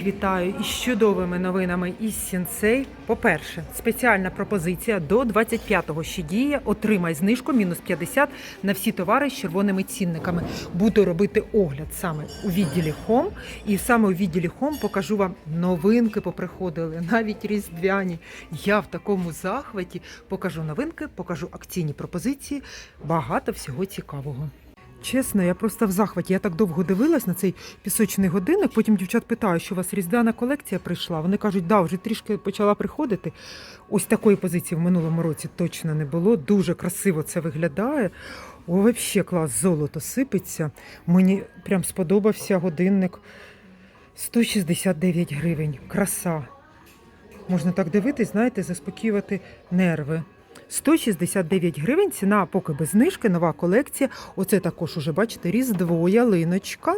Всіх вітаю із чудовими новинами із Сінцей. По-перше, спеціальна пропозиція до 25-го ще діє. Отримай знижку мінус 50 на всі товари з червоними цінниками. Буду робити огляд саме у відділі Home. І саме у відділі Home покажу вам новинки поприходили, навіть різдвяні. Я в такому захваті покажу новинки, покажу акційні пропозиції. Багато всього цікавого. Чесно, я просто в захваті. Я так довго дивилась на цей пісочний годинник. Потім дівчат питаю, що у вас різдвяна колекція прийшла. Вони кажуть, да, вже трішки почала приходити. Ось такої позиції в минулому році точно не було. Дуже красиво це виглядає. О, взагалі клас, золото сипеться. Мені прям сподобався годинник 169 гривень. Краса. Можна так дивитись, знаєте, заспокоювати нерви. 169 гривень, ціна поки без знижки, нова колекція. Оце також уже, бачите, різдво, ялиночка.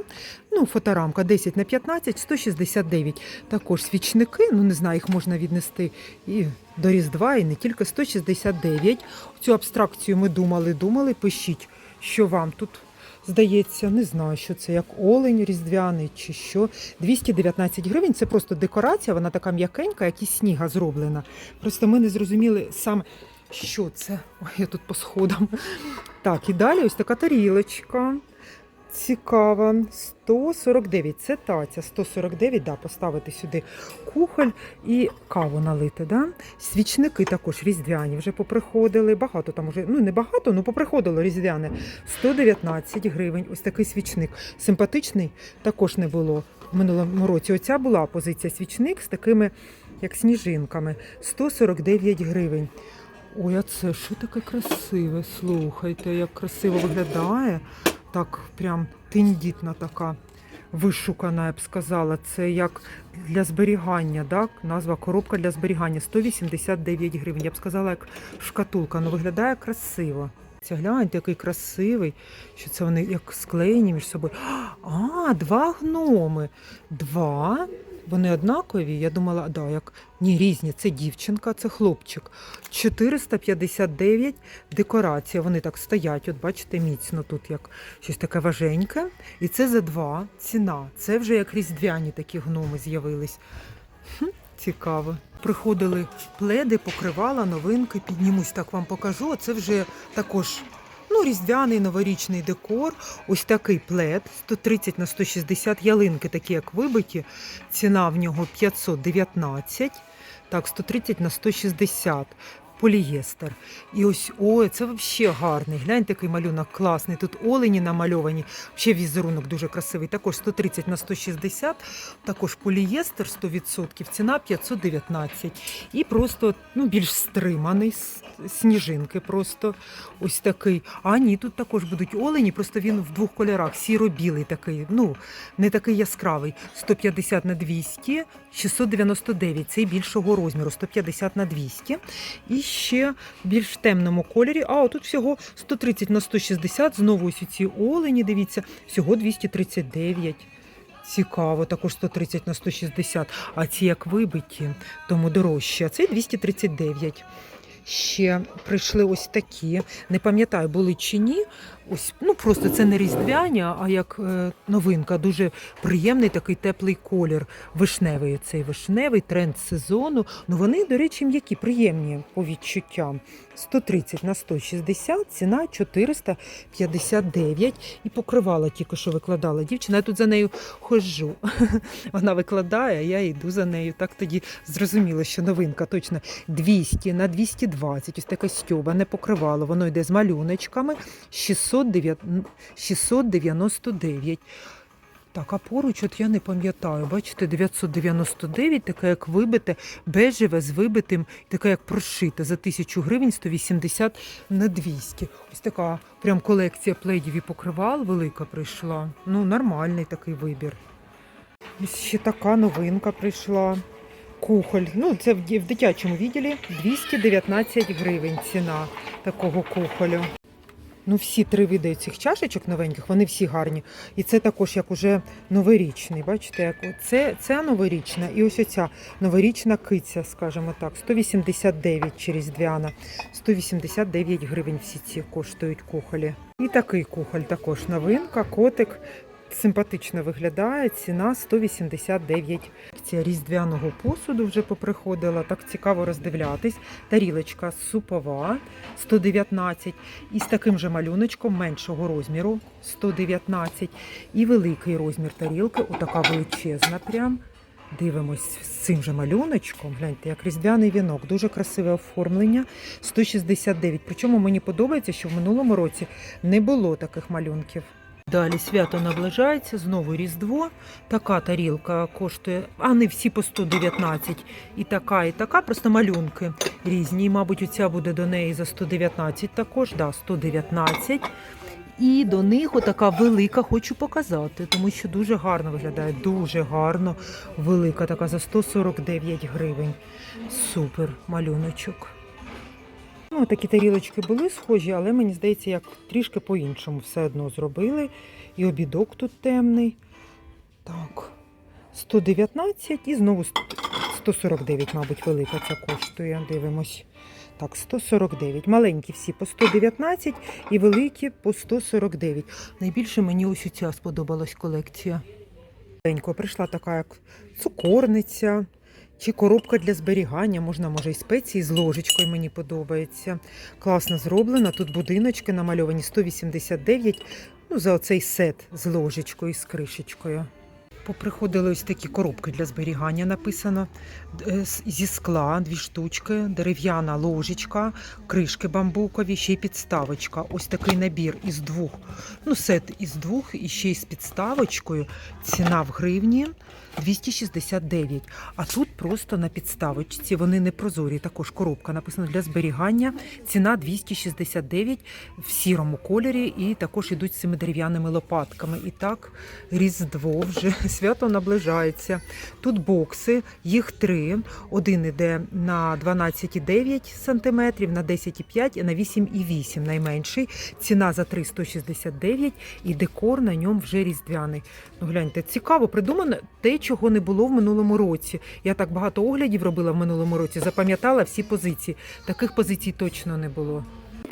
Ну, фоторамка 10 на 15, 169. Також свічники, ну не знаю, їх можна віднести і до Різдва, і не тільки 169. Цю абстракцію ми думали, думали. Пишіть, що вам тут здається, не знаю, що це як олень різдвяний чи що. 219 гривень це просто декорація, вона така м'якенька, як із сніга зроблена. Просто ми не зрозуміли саме, що це. Ой, я тут по сходам. Так, і далі ось така тарілочка. Цікава. 149. Це таця. 149, да, поставити сюди кухоль і каву налити. Да? Свічники також різдвяні вже поприходили. Багато там уже, ну не багато, ну поприходило різдвяне. 119 гривень. Ось такий свічник. Симпатичний також не було в минулому році. Оця була позиція свічник з такими, як сніжинками. 149 гривень. Ой, а це що таке красиве? Слухайте, як красиво виглядає. Так, прям тендітна така вишукана, я б сказала. Це як для зберігання, так? назва коробка для зберігання 189 гривень. Я б сказала, як шкатулка, але виглядає красиво. Це гляньте, який красивий, що це вони як склеєні між собою. А, два гноми. Два. Вони однакові. Я думала, да, як ні, різні. Це дівчинка, це хлопчик. 459 декорація. Вони так стоять. От бачите, міцно тут як щось таке важеньке. І це за два ціна. Це вже як різдвяні такі гноми з'явились. Хм, цікаво. Приходили пледи, покривала, новинки. Піднімусь, так вам покажу. Це вже також. Ну, різдвяний новорічний декор. Ось такий плед 130 на 160 ялинки, такі як вибиті. Ціна в нього 519. Так, 130 на 160. Полієстер. І ось ой, це взагалі гарний. Гляньте, який малюнок класний. Тут олені намальовані. Ще візерунок дуже красивий. Також 130 на 160. Також полієстер 100%. Ціна 519. І просто ну, більш стриманий. Сніжинки просто ось такий. А ні, тут також будуть олені, просто він в двох кольорах. Сіро-білий такий, ну не такий яскравий. 150 на 200, 699. Цей більшого розміру, 150 на 200. І ще більш темному кольорі. А отут всього 130 на 160. Знову ось ці олені, дивіться, всього 239. Цікаво, також 130 на 160. А ці як вибиті, тому дорожче. А цей 239. Ще прийшли ось такі. Не пам'ятаю, були чи ні. Ось, ну просто це не різдвяні, а як е, новинка. Дуже приємний такий теплий колір. Вишневий цей вишневий тренд сезону. Ну вони, до речі, м'які, приємні по відчуттям. 130 на 160, ціна 459. І покривала тільки що викладала дівчина. Я тут за нею ходжу. Вона викладає, я йду за нею. Так тоді зрозуміло, що новинка точно 200 на 220. Ось таке стьобане покривало. Воно йде з малюночками 609 699. Так, а поруч, от я не пам'ятаю, бачите, 999, таке як вибите, бежеве з вибитим, таке як прошите за 1000 гривень 180 на 200. Ось така прям колекція пледів і покривал велика прийшла. Ну, нормальний такий вибір. Ось ще така новинка прийшла. Кухоль. Ну, це в дитячому відділі 219 гривень ціна такого кухолю. Ну, всі три види цих чашечок новеньких, вони всі гарні. І це також як уже новорічний. Бачите, як це, це новорічна і ось оця новорічна киця, скажімо так, 189 через Різдвяна, 189 гривень всі ці коштують кухолі. І такий кухоль також новинка, котик. Симпатично виглядає, ціна 189. Ця різдвяного посуду вже поприходила, так цікаво роздивлятись. Тарілочка супова 119 і з таким же малюночком меншого розміру 119 і великий розмір тарілки, отака величезна прям. Дивимось з цим же малюночком. Гляньте, як різдвяний вінок, дуже красиве оформлення. 169. Причому мені подобається, що в минулому році не було таких малюнків. Далі свято наближається, знову Різдво. Така тарілка коштує, а не всі по 119. І така, і така, просто малюнки різні. І, мабуть, оця буде до неї за 119 також, да, 119. І до них отака велика хочу показати, тому що дуже гарно виглядає, дуже гарно. Велика така за 149 гривень. Супер малюночок. Ну, такі тарілочки були схожі, але мені здається, як трішки по-іншому все одно зробили. І обідок тут темний. Так, 119 і знову 149, мабуть, велика ця коштує. Дивимось. Так, 149. Маленькі всі по 119 і великі по 149. Найбільше мені ось ця сподобалась колекція. Маленько прийшла така як цукорниця чи коробка для зберігання. Можна, може, і спеції з ложечкою мені подобається. Класно зроблена. Тут будиночки намальовані 189. Ну, за оцей сет з ложечкою і з кришечкою. Поприходили ось такі коробки для зберігання, написано Е, зі скла, дві штучки, дерев'яна ложечка, кришки бамбукові, ще й підставочка. Ось такий набір із двох. Ну, сет із двох і ще й з підставочкою. Ціна в гривні 269. А тут просто на підставочці. Вони не прозорі. Також коробка написано для зберігання. Ціна 269 в сірому кольорі, і також ідуть з цими дерев'яними лопатками. І так, Різдво вже свято наближається. Тут бокси, їх три. Один іде на 12,9 см, на 10,5 і на 8,8 найменший. Ціна за 369 і декор на ньому вже різдвяний. Ну гляньте, цікаво придумано те, чого не було в минулому році. Я так багато оглядів робила в минулому році, запам'ятала всі позиції. Таких позицій точно не було.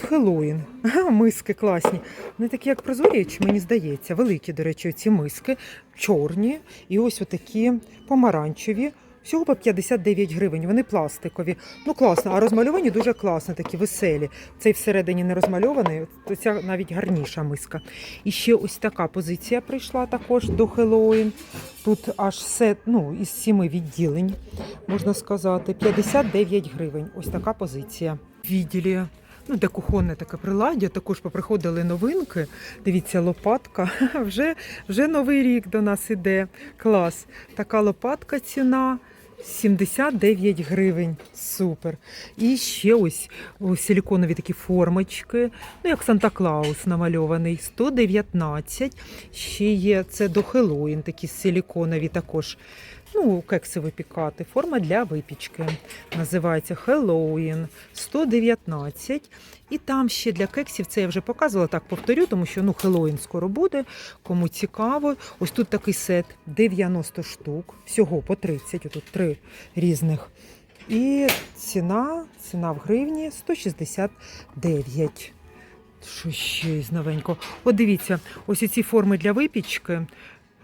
Хеллоїн. Миски класні. Вони такі, як прозорі, чи мені здається. Великі, до речі, ці миски, чорні і ось отакі помаранчеві. Всього по 59 гривень. Вони пластикові. Ну класно, а розмальовані дуже класно, такі веселі. Цей всередині не розмальований, то ця навіть гарніша миска. І ще ось така позиція прийшла також до Хеллоуін. Тут аж сет ну, із сіми відділень, можна сказати. 59 гривень. Ось така позиція. Відділі. Ну, де кухонне таке приладдя, також поприходили новинки. Дивіться, лопатка. Вже, вже новий рік до нас іде. Клас. Така лопатка ціна. 79 гривень. Супер. І ще ось, силіконові такі формочки, ну як Санта-Клаус намальований, 119. Ще є це до Хеллоїн, такі силіконові також. Ну, кекси випікати. Форма для випічки. Називається Halloween 119. І там ще для кексів це я вже показувала, так повторю, тому що ну, Halloween скоро буде. Кому цікаво. Ось тут такий сет 90 штук, всього по 30, тут три різних. І ціна, ціна в гривні 169. Що ще із новенького? От дивіться, ось ці форми для випічки.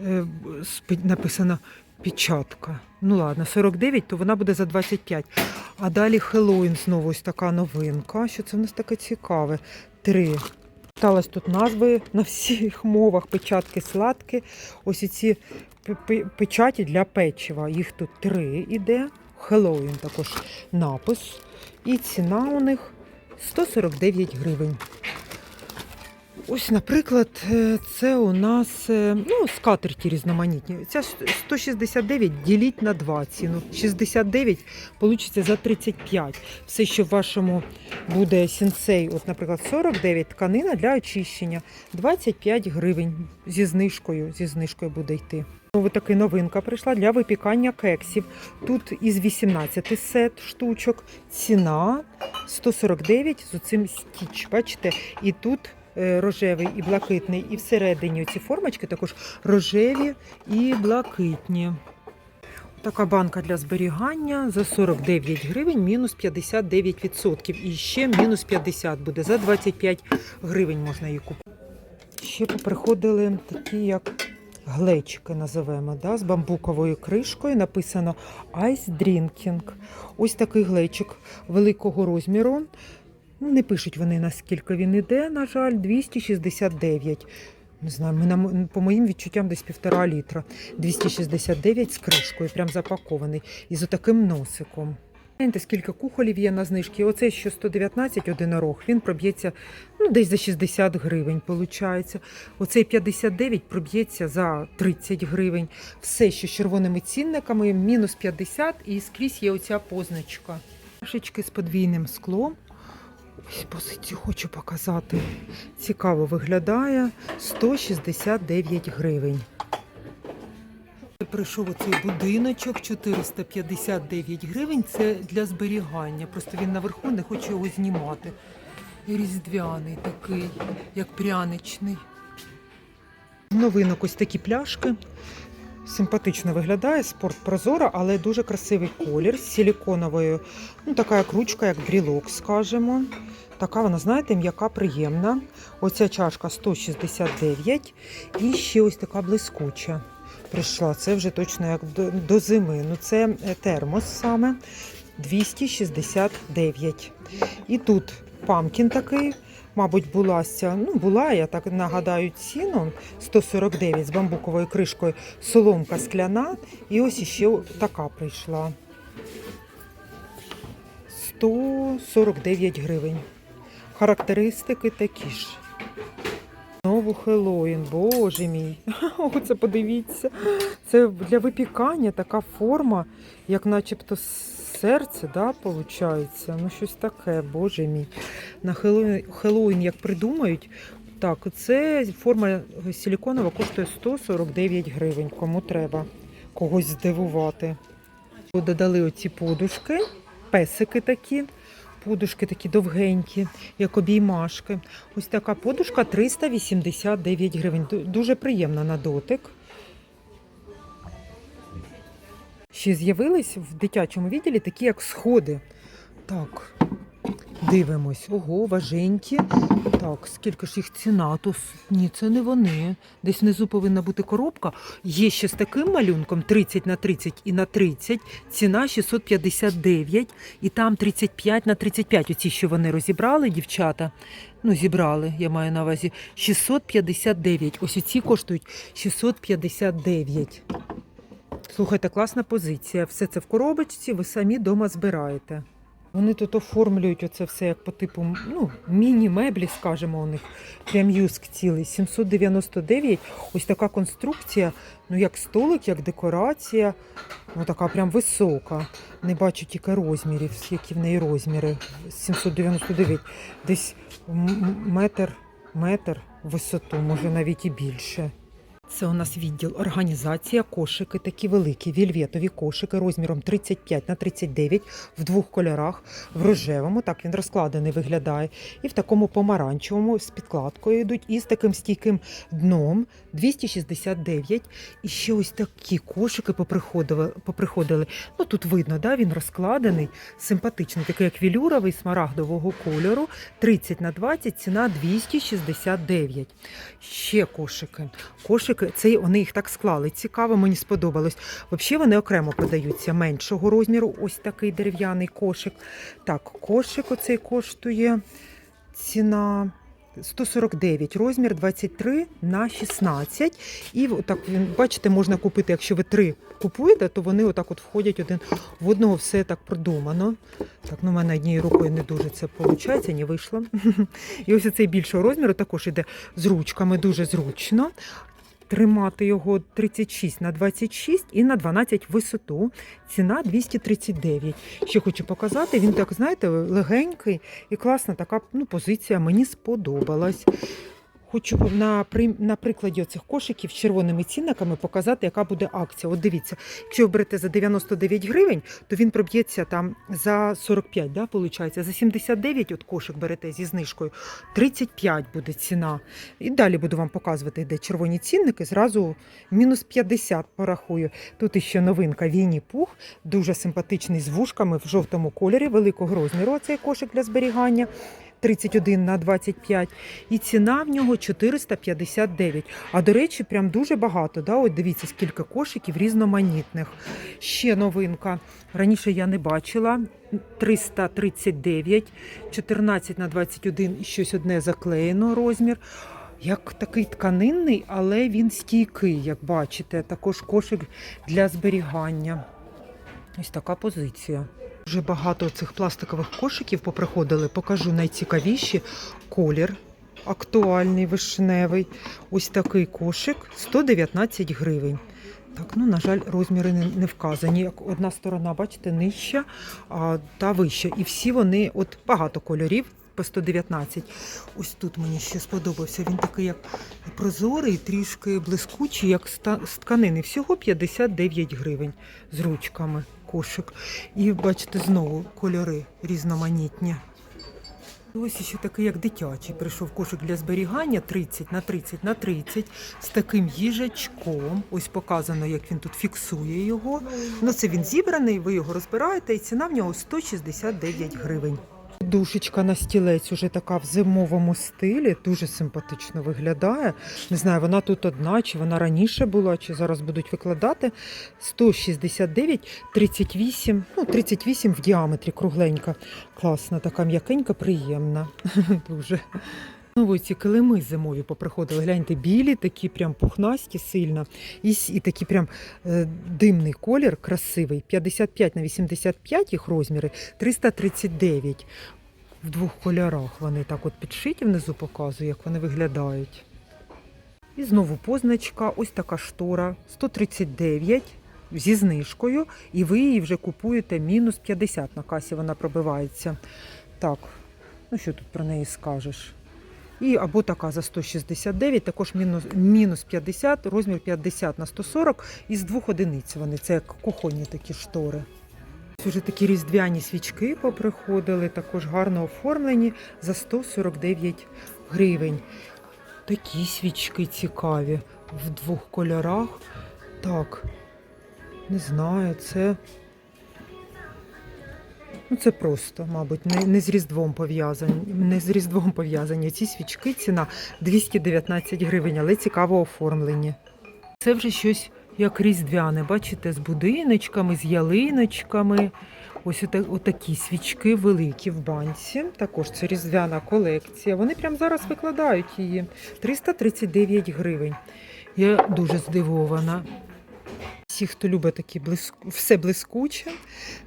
е, Написано печатка. Ну ладно, 49, то вона буде за 25. А далі Хеллоуін знову ось така новинка. Що це в нас таке цікаве? Три. Сталось тут назви на всіх мовах, печатки сладкі. Ось ці пе- пе- печаті для печива. Їх тут три іде. Хеллоуін також напис. І ціна у них 149 гривень. Ось, наприклад, е, це у нас е, ну, скатерті різноманітні. Ця 169 діліть на 2 ціну. 69 получиться за 35. Все, що в вашому буде сінцей, от, наприклад, 49 тканина для очищення, 25 гривень зі знижкою. Зі знижкою буде йти. Ось така новинка прийшла для випікання кексів. Тут із 18 сет штучок. Ціна 149 з оцим стіч. Бачите? І тут рожевий і блакитний, і всередині ці формочки також рожеві і блакитні. Така банка для зберігання за 49 гривень, мінус 59%. І ще мінус 50 буде. За 25 гривень можна її купити. Ще поприходили такі, як глечики називаємо, да, з бамбуковою кришкою. Написано Ice Drinking. Ось такий глечик великого розміру. Ну, не пишуть вони, наскільки він іде, на жаль, 269. Не знаю, ми нам, по моїм відчуттям десь півтора літра. 269 з кришкою, прям запакований. І з отаким носиком. Гляньте, скільки кухолів є на знижки. Оцей, що 119 одинорог, він проб'ється ну, десь за 60 гривень, виходить. Оцей 59 проб'ється за 30 гривень. Все, що з червоними цінниками, мінус 50 і скрізь є оця позначка. Чашечки з подвійним склом. Ось позицію хочу показати. Цікаво виглядає 169 гривень. Прийшов оцей будиночок 459 гривень. Це для зберігання. Просто він наверху не хоче його знімати. Різдвяний такий, як пряничний. Новинок ось такі пляшки. Симпатично виглядає, спорт прозора, але дуже красивий колір з силіконовою. Ну, така як ручка, як брілок, скажемо. Така вона, знаєте, м'яка, приємна. Оця чашка 169 і ще ось така блискуча. Прийшла. Це вже точно як до, до зими. Ну, це е, термос саме 269. І тут памкін такий. Мабуть, була ця, ну була, я так нагадаю, ціну 149 з бамбуковою кришкою, соломка скляна, і ось іще така прийшла. 149 гривень. Характеристики такі ж. Знову Хеллоїн, боже мій. Оце подивіться. Це для випікання така форма, як начебто серце, да, виходить. Ну, щось таке, боже мій. На Хеллоїн як придумають, так, це форма силіконова коштує 149 гривень. Кому треба когось здивувати. Додали оці подушки, песики такі. Подушки такі довгенькі, як обіймашки. Ось така подушка 389 гривень. Дуже приємна на дотик. Ще з'явились в дитячому відділі такі, як сходи. Так, дивимось. Ого, важенькі. Так, скільки ж їх ціна? То ні, це не вони. Десь внизу повинна бути коробка. Є ще з таким малюнком 30 на 30 і на 30. Ціна 659. І там 35 на 35. Оці, що вони розібрали, дівчата. Ну, зібрали, я маю на увазі. 659. Ось оці коштують 659. Слухайте, класна позиція. Все це в коробочці, ви самі вдома збираєте. Вони тут оформлюють оце все як по типу ну, міні-меблі, скажімо, у них. Прям юск цілий. 799. Ось така конструкція, ну як столик, як декорація. Ну така прям висока. Не бачу тільки розмірів, які в неї розміри. 799. Десь метр, метр висоту, може навіть і більше. Це у нас відділ організація, кошики, такі великі, вільветові кошики розміром 35 на 39 в двох кольорах, в рожевому, так він розкладений виглядає, і в такому помаранчевому з підкладкою йдуть, і з таким стійким дном 269. І ще ось такі кошики поприходили. поприходили. Ну тут видно, да, він розкладений, симпатичний, такий як вілюровий, смарагдового кольору, 30 на 20, ціна 269. Ще кошики. Кошики, це вони їх так склали. Цікаво, мені сподобалось. Взагалі вони окремо продаються меншого розміру. Ось такий дерев'яний кошик. Так, кошик оцей коштує ціна. 149 розмір 23 на 16. І так бачите, можна купити, якщо ви три купуєте, то вони отак от входять один в одного, все так продумано. Так, ну в мене однією рукою не дуже це виходить, не вийшло. І ось цей більшого розміру також іде з ручками, дуже зручно. Тримати його 36 на 26 і на 12 висоту. Ціна 239. Ще хочу показати, він так, знаєте, легенький і класна така ну, позиція. Мені сподобалась. Хочу на, на прикладі оцих кошиків з червоними цінниками показати, яка буде акція. От дивіться, якщо ви берете за 99 гривень, то він проб'ється там за 45, да, виходить? За 79 от кошик берете зі знижкою, 35 буде ціна. І далі буду вам показувати, де червоні цінники, зразу мінус 50 порахую. Тут іще новинка Вінні Пух, дуже симпатичний з вушками в жовтому кольорі, великого розміру. Цей кошик для зберігання. 31 на 25. І ціна в нього 459. А до речі, прям дуже багато. Да? От дивіться, скільки кошиків різноманітних. Ще новинка. Раніше я не бачила. 339, 14 на 21 і щось одне заклеєно розмір. Як такий тканинний, але він стійкий, як бачите. Також кошик для зберігання. Ось така позиція. Дуже багато цих пластикових кошиків поприходили. Покажу найцікавіші. Колір актуальний, вишневий. Ось такий кошик 119 гривень. Так, ну, на жаль, розміри не, вказані. Як одна сторона, бачите, нижча, а та вища. І всі вони, от багато кольорів по 119. Ось тут мені ще сподобався. Він такий, як прозорий, трішки блискучий, як з тканини. Всього 59 гривень з ручками кошик. І бачите, знову кольори різноманітні. Ось ще такий, як дитячий. Прийшов кошик для зберігання 30 на 30 на 30 з таким їжачком. Ось показано, як він тут фіксує його. Ну це він зібраний, ви його розбираєте, і ціна в нього 169 гривень. Душечка на стілець уже така в зимовому стилі, дуже симпатично виглядає. Не знаю, вона тут одна, чи вона раніше була, чи зараз будуть викладати. 169, 38, ну 38 в діаметрі, кругленька. Класна, така м'якенька, приємна. Дуже. Знову ці килими зимові поприходили. Гляньте, білі, такі прям пухнасті сильно. І, і такий прям е, димний колір, красивий. 55 на 85 їх розміри, 339. В двох кольорах вони так от підшиті внизу показую, як вони виглядають. І знову позначка, ось така штора, 139 зі знижкою, і ви її вже купуєте мінус 50 на касі, вона пробивається. Так, ну що тут про неї скажеш? І або така за 169, також мінус, мінус 50, розмір 50 на 140 і з двох одиниць вони. Це як кухонні такі штори. Вже такі різдвяні свічки поприходили, також гарно оформлені за 149 гривень. Такі свічки цікаві в двох кольорах. Так, не знаю, це. Ну, це просто, мабуть, не, не з Різдвом пов'язані. Не з Різдвом пов'язані. Ці свічки ціна 219 гривень, але цікаво оформлені. Це вже щось як різдвяне, бачите, з будиночками, з ялиночками. Ось ота- отакі свічки великі в банці. Також це різдвяна колекція. Вони прямо зараз викладають її. 339 гривень. Я дуже здивована. Всі, хто любить такі блиску... все блискуче,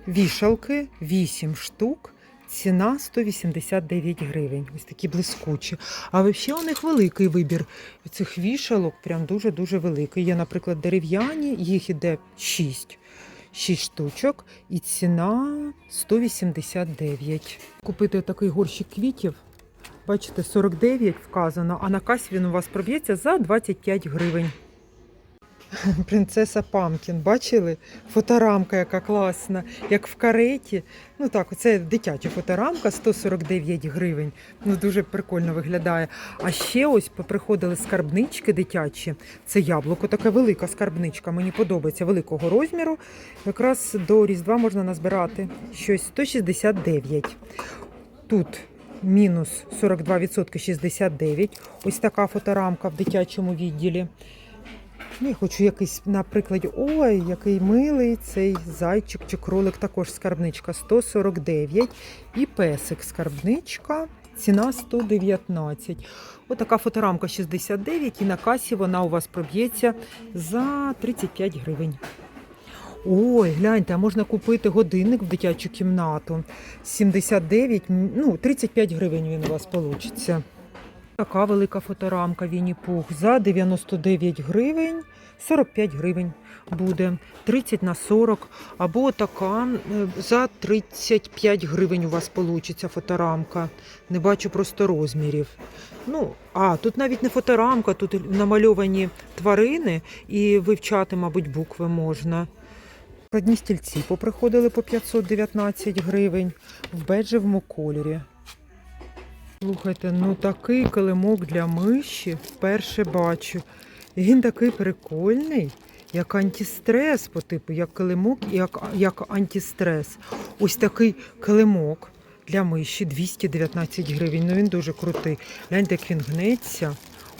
вішалки 8 штук. Ціна 189 гривень. Ось такі блискучі. А взагалі у них великий вибір цих вішалок, прям дуже-дуже великий. Є, наприклад, дерев'яні, їх іде 6. 6 штучок, і ціна 189. Купити такий горщик квітів. Бачите, 49 вказано, а на касі він у вас проб'ється за 25 гривень. Принцеса Памкін, бачили? Фоторамка, яка класна, як в кареті. Ну так, це дитяча фоторамка, 149 гривень. Ну дуже прикольно виглядає. А ще ось поприходили скарбнички дитячі. Це яблуко, така велика скарбничка. Мені подобається великого розміру. Якраз до Різдва можна назбирати щось 169. Тут мінус 42% 69. Ось така фоторамка в дитячому відділі. Ну, я хочу якийсь, наприклад, ой, який милий цей зайчик чи кролик, також скарбничка 149. І песик скарбничка, ціна 119. Отака фоторамка 69, і на касі вона у вас проб'ється за 35 гривень. Ой, гляньте, а можна купити годинник в дитячу кімнату. 79, ну, 35 гривень він у вас вийде. Така велика фоторамка Вінні Пух за 99 гривень, 45 гривень буде, 30 на 40, або така е, за 35 гривень у вас вийде фоторамка. Не бачу просто розмірів. Ну, а тут навіть не фоторамка, тут намальовані тварини і вивчати, мабуть, букви можна. Складні стільці поприходили по 519 гривень в беджевому кольорі. Слухайте, ну такий килимок для миші вперше бачу. Він такий прикольний, як антистрес по типу, як килимок як, як антистрес. Ось такий килимок для миші 219 гривень. Ну він дуже крутий. Гляньте, як він гнеться.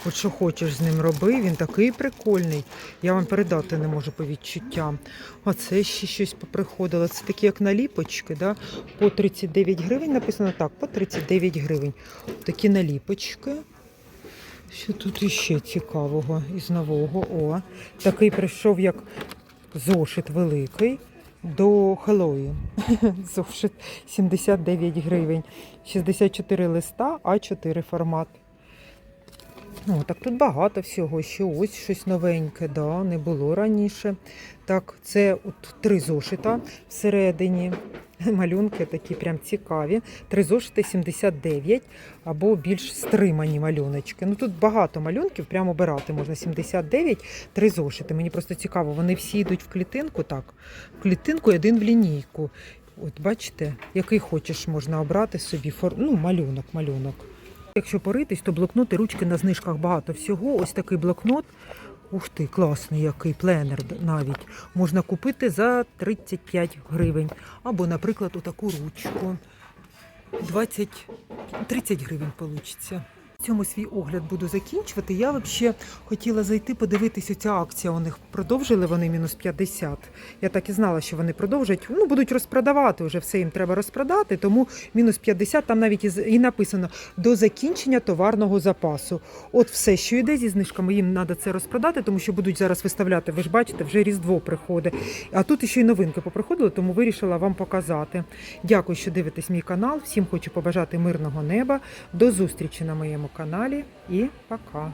От що хочеш з ним роби, він такий прикольний. Я вам передати не можу по відчуттям. А це ще щось поприходило. Це такі як наліпочки, да? по 39 гривень. Написано так, по 39 гривень. Такі наліпочки. Що тут іще цікавого із нового? О, такий прийшов як зошит великий до Хеллоуін. Зошит 79 гривень. 64 листа, А4 формат. О, так тут багато всього. Ще ось щось новеньке, да, не було раніше. Так, це от три зошита всередині. Малюнки такі прям цікаві. Три зошити 79 або більш стримані малюночки. Ну тут багато малюнків, прямо обирати можна 79, три зошити. Мені просто цікаво, вони всі йдуть в клітинку, так. В клітинку один в лінійку. От бачите, який хочеш можна обрати собі ну, малюнок, малюнок. Якщо поритись, то блокноти, ручки на знижках багато всього. Ось такий блокнот. Ух ти, класний який пленер навіть. Можна купити за 35 гривень. Або, наприклад, отаку ручку. 20, 30 гривень вийде. Цьому свій огляд буду закінчувати. Я взагалі хотіла зайти подивитися, ця акція у них продовжили вони мінус 50. Я так і знала, що вони продовжать. Ну, будуть розпродавати вже все їм треба розпродати, тому мінус 50, там навіть і написано до закінчення товарного запасу. От все, що йде зі знижками, їм треба це розпродати, тому що будуть зараз виставляти. Ви ж бачите, вже Різдво приходить. А тут ще й новинки поприходили, тому вирішила вам показати. Дякую, що дивитесь мій канал. Всім хочу побажати мирного неба. До зустрічі на моєму каналі і пока.